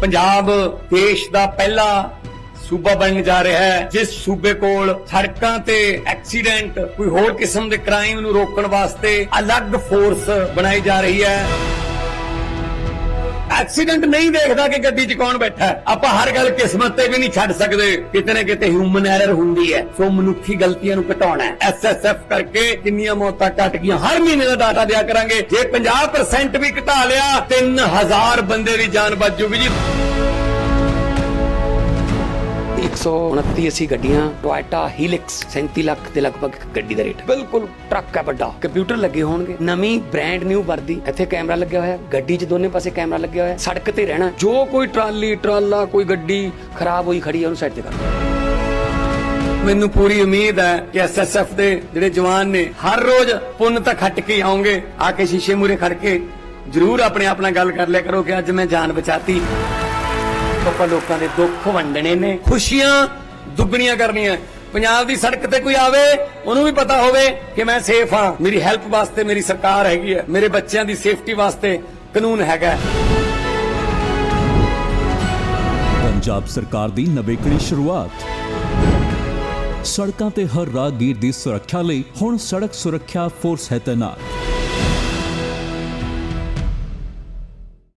ਪੰਜਾਬ ਦੇਸ਼ ਦਾ ਪਹਿਲਾ ਸੂਬਾ ਬਣਨ ਜਾ ਰਿਹਾ ਹੈ, ਜਿਸ ਸੂਬੇ ਕੋਲ ਸੜਕਾਂ ਤੇ ਐਕਸੀਡੈਂਟ ਕੋਈ ਹੋਰ ਕਿਸਮ ਦੇ ਕ੍ਰਾਈਮ ਨੂੰ ਰੋਕਣ ਵਾਸਤੇ ਅਲੱਗ ਫੋਰਸ ਬਣਾਈ ਜਾ ਰਹੀ ਹੈ। ਐਕਸੀਡੈਂਟ ਨਹੀਂ ਦੇਖਦਾ ਕਿ ਗੱਡੀ 'ਚ ਕੌਣ ਬੈਠਾ ਆਪਾਂ ਹਰ ਗੱਲ ਕਿਸਮਤ ਤੇ ਵੀ ਨਹੀਂ ਛੱਡ ਸਕਦੇ। ਕਿਤੇ ਨਾ ਕਿਤੇ ਹਿਊਮਨ ਐਰਰ ਹੁੰਦੀ ਹੈ। ਸੋ ਮਨੁੱਖੀ ਗਲਤੀਆਂ ਨੂੰ ਘਟਾਉਣਾ ਹੈ। ਐਸਐਸਐਫ ਕਰਕੇ ਕਿੰਨੀਆਂ ਮੌਤਾਂ ਘਟ ਗਈਆਂ। ਹਰ ਮਹੀਨੇ ਦਾ ਡਾਟਾ ਦਿਆ ਕਰਾਂਗੇ। ਜੇ 50% ਵੀ ਘਟਾ ਲਿਆ 3000 ਬੰਦੇ ਦੀ ਜਾਨ ਬਚ ਜੂਗੀ ਜੀ। 129 ਅਸੀਂ ਗੱਡੀਆਂ, ਟੋਇਟਾ, ਹੀਲਿਕਸ 37 ਲੱਖ ਦੇ ਲਗਭਗ ਗੱਡੀ ਦਾ ਰੇਟ। ਬਿਲਕੁਲ ਟਰੱਕ ਹੈ ਵੱਡਾ। ਕੰਪਿਊਟਰ ਲੱਗੇ ਹੋਣਗੇ। ਨਵੀਂ ਬ੍ਰਾਂਡ ਨਿਊ ਵਰਦੀ। ਇੱਥੇ ਕੈਮਰਾ ਲੱਗਿਆ ਹੋਇਆ। ਗੱਡੀ 'ਚ ਦੋਨੇ ਪਾਸੇ ਕੈਮਰਾ ਲੱਗਿਆ ਹੋਇਆ। ਸੜਕ ਤੇ ਰਹਿਣਾ। ਜੋ ਕੋਈ ਟਰਾਲੀ, ਟਰਾਲਾ, ਕੋਈ ਗੱਡੀ ਖਰਾਬ ਹੋਈ ਖੜੀ ਹੈ ਉਹਨੂੰ ਸਾਈਡ ਤੇ ਕਰ ਮੈਨੂੰ ਪੂਰੀ ਉਮੀਦ ਹੈ ਕਿ ਐਸਐਸਐਫ ਦੇ ਜਿਹੜੇ ਜਵਾਨ ਨੇ, ਹਰ ਰੋਜ਼ ਪੁੰਨ ਤਾਂ ਖੱਟ ਕੇ ਆਉਂਗੇ ਆ ਕੇ ਸ਼ੀਸ਼ੇ ਮੂਰੇ ਖੜ ਕੇ ਜ਼ਰੂਰ ਆਪਣੇ ਆਪ ਨਾਲ ਗੱਲ ਕਰ ਲਿਆ ਕਰੋ ਕਿ ਅੱਜ ਮੈਂ ਜਾਨ ਬਚਾਤੀ। ਆਪਾਂ ਲੋਕਾਂ ਦੇ ਦੁੱਖ ਵੰਡਣੇ ਨੇ। ਖੁਸ਼ੀਆਂ ਦੁੱਗਣੀਆਂ ਕਰਨੀਆਂ। ਪੰਜਾਬ ਦੀ ਸੜਕ ਤੇ ਕੋਈ ਆਵੇ, ਉਹਨੂੰ ਵੀ ਪਤਾ ਹੋਵੇ ਕਿ ਮੈਂ ਸੇਫ ਹਾਂ। ਮੇਰੀ ਹੈਲਪ ਵਾਸਤੇ ਮੇਰੀ ਸਰਕਾਰ ਹੈਗੀ ਹੈ। ਮੇਰੇ ਬੱਚਿਆਂ ਦੀ ਸੇਫਟੀ ਵਾਸਤੇ ਕਾਨੂੰਨ ਹੈਗਾ ਪੰਜਾਬ ਸਰਕਾਰ ਦੀ ਨਵੇਕਲੀ ਸ਼ੁਰੂਆਤ। ਸੜਕਾਂ ਤੇ ਹਰ ਰਾਹਗੀਰ ਦੀ ਸੁਰੱਖਿਆ ਲਈ ਹੁਣ ਸੜਕ ਸੁਰੱਖਿਆ ਫੋਰਸ ਹੈ ਤੈਨਾਤ।